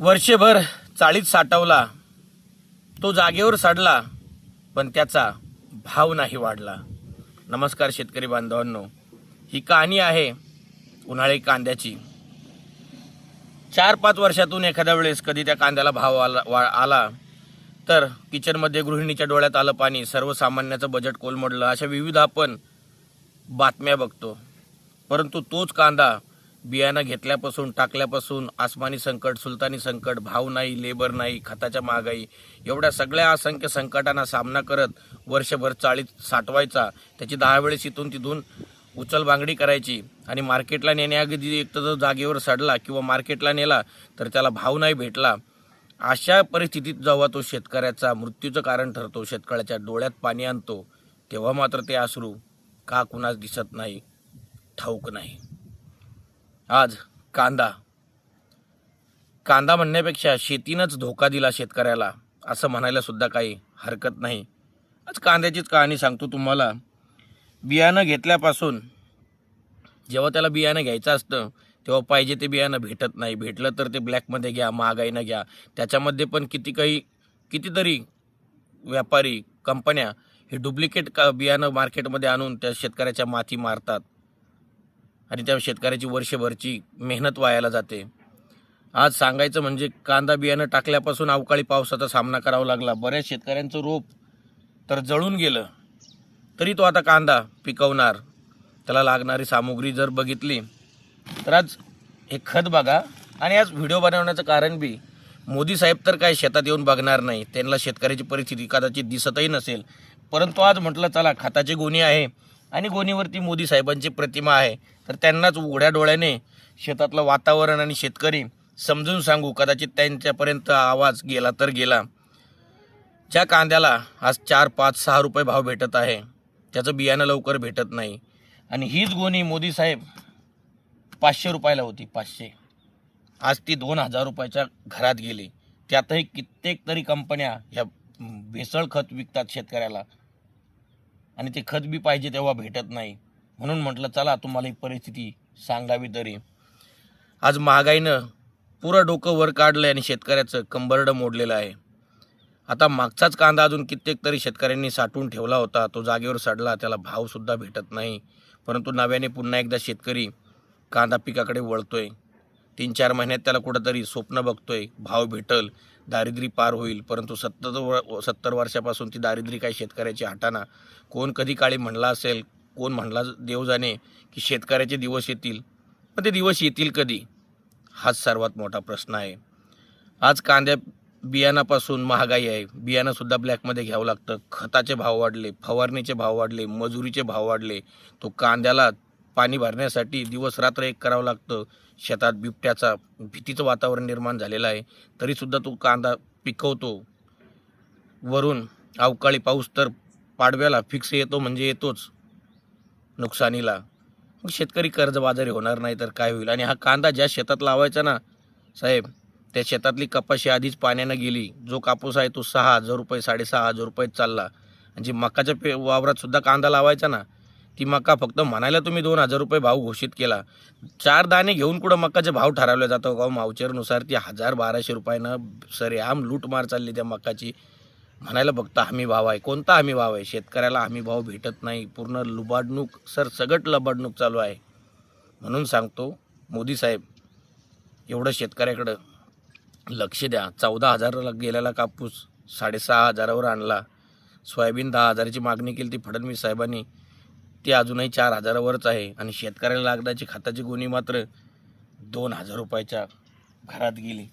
वर्षभर चाळीत साठवला. तो जागेवर सडला पण त्याचा भाव नाही वाढला. नमस्कार शेतकरी बांधवांनो. ही कहाणी आहे उन्हाळी कांद्याची. चार पाच वर्षातून एखाद्या वेळेस कधी त्या कांद्याला भाव आला वा आला तर किचनमध्ये गृहिणीच्या डोळ्यात आलं पाणी सर्वसामान्याचं बजेट कोलमडलं अशा विविध आपण बातम्या बघतो. परंतु तोच कांदा बियाणं घेतल्यापासून टाकल्यापासून आसमानी संकट सुलतानी संकट भाव नाही लेबर नाही खताच्या महागाई एवढ्या सगळ्या असंख्य संकटांना सामना करत वर्षभर चाळीत साठवायचा त्याची दहा वेळेस इथून तिथून उचलबांगडी करायची आणि मार्केटला नेण्याअगदी एक तर जागेवर सडला किंवा मार्केटला नेला तर त्याला भाव नाही भेटला. अशा परिस्थितीत जेव्हा तो शेतकऱ्याचा मृत्यूचं कारण ठरतो शेतकऱ्याच्या डोळ्यात पाणी आणतो तेव्हा मात्र ते आसरू का कुणास दिसत नाही ठाऊक नाही. आज कांदा. कांदा म्हणण्यापेक्षा शेतीनंच धोका दिला शेतकऱ्याला असं म्हणायला सुद्धा काही हरकत नाही. आज कांद्याचीच कहाणी सांगतो तुम्हाला. बियाणं घेतल्यापासून जेव्हा त्याला बियाणं घ्यायचं असतं तेव्हा पाहिजे ते बियाणं भेटत नाही. भेटलं तर ते ब्लॅकमध्ये घ्या महागाईनं घ्या. त्याच्यामध्ये पण किती काही कितीतरी व्यापारी कंपन्या हे डुप्लिकेट का बियाणं मार्केटमध्ये आणून त्या शेतकऱ्याच्या माती मारतात. आणि त्या शेतकऱ्याची वर्षभरची मेहनत वायाला जाते. आज सांगायचं म्हणजे कांदा बियाणं टाकल्यापासून अवकाळी पावसाचा सामना करावा लागला. बऱ्याच शेतकऱ्यांचं रोप तर जळून गेलं तरी तो आता कांदा पिकवणार. त्याला लागणारी सामुग्री जर बघितली तर आज हे खत बघा. आणि आज व्हिडिओ बनवण्याचं कारण बी मोदी साहेब तर काय शेतात येऊन बघणार नाही. त्यांना शेतकऱ्याची परिस्थिती कदाचित दिसतही नसेल. परंतु आज म्हटलं चला खताची गुन्हे आहे. आणि गोणीवरती मोदी साहेबांची प्रतिमा आहे. तर त्यांनाच उघड्या डोळ्याने शेतातलं वातावरण आणि शेतकरी समजून सांगू. कदाचित त्यांच्यापर्यंत आवाज गेला तर गेला. ज्या कांद्याला आज चार पाच सहा रुपये भाव भेटत आहे त्याचं बियाणं लवकर भेटत नाही. आणि हीच गोणी मोदी साहेब पाचशे रुपयाला होती पाचशे. आज ती दोन हजार रुपयाच्या घरात गेली. त्यातही कित्येक तरी कंपन्या ह्या भेसळ खत विकतात शेतकऱ्याला. आणि ते खत बी पाहिजे तेव्हा भेटत नाही. म्हणून म्हटलं चला तुम्हाला ही परिस्थिती सांगावी तरी. आज महागाईनं पुरं डोकं वर काढलं आहे आणि शेतकऱ्याचं कंबरडं मोडलेलं आहे. आता मागचाच कांदा अजून कित्येक तरी शेतकऱ्यांनी साठवून ठेवला होता. तो जागेवर सडला त्याला भावसुद्धा भेटत नाही. परंतु नव्याने पुन्हा एकदा शेतकरी कांदा पिकाकडे वळतोय. तीन चार महिन्यात त्याला कुठंतरी स्वप्न बघतोय भाव भेटल दारिद्र्य पार होईल परंतु सत्तर व सत्तर वर्षापासून ती दारिद्र्य काय शेतकऱ्याची हाटाना. कोण कधी काळी म्हणला असेल कोण म्हणला देव जाणे की शेतकऱ्याचे दिवस येतील पण ते दिवस येतील कधी? हाच सर्वात मोठा प्रश्न आहे. आज कांद्या बियाणापासून महागाई आहे. बियाणंसुद्धा ब्लॅकमध्ये घ्यावं लागतं. खताचे भाव वाढले फवारणीचे भाव वाढले मजुरीचे भाव वाढले. तो कांद्याला पाणी भरण्यासाठी दिवस रात्र एक करावं लागतं. शेतात बिबट्याचा भीतीचं वातावरण निर्माण झालेलं आहे. तरीसुद्धा तो कांदा पिकवतो. वरून अवकाळी पाऊस तर पाडव्याला फिक्स येतो म्हणजे येतोच नुकसानीला. मग शेतकरी कर्जबाजारी होणार नाही तर काय होईल? आणि हा कांदा ज्या शेतात लावायचा ना साहेब त्या शेतातली कपाशी आधीच पाण्यानं गेली. जो कापूस आहे तो सहा हजार रुपये साडेसहा हजार रुपये चालला. आणि जी मकाच्या पे वावरातसुद्धा कांदा लावायचा ना ती मका फक्त म्हणायला तुम्ही दोन हजार रुपये भाव घोषित केला. चार दाणे घेऊन कुठं मकाचे भाव ठरवले जातो का मावचेरनुसार ती हजार बाराशे रुपयानं सरेआम लूटमार चालली त्या मकाची म्हणायला फक्त हमी भाव आहे. कोणता हमी भाव आहे? शेतकऱ्याला हमी भाव भेटत नाही. पूर्ण लुबाडणूक सर सगट लबाडणूक चालू आहे. म्हणून सांगतो मोदी साहेब एवढं शेतकऱ्याकडं लक्ष द्या. चौदा हजाराला गेलेला कापूस साडेसहा हजारावर आणला. सोयाबीन दहा हजाराची मागणी केली ती फडणवीस साहेबांनी. ते अजूनही चार हजारावरच आहे आणि शेतकऱ्याला लागण्याची खताची गुणी मात्र दोन हजार रुपयाच्या घरात गेली.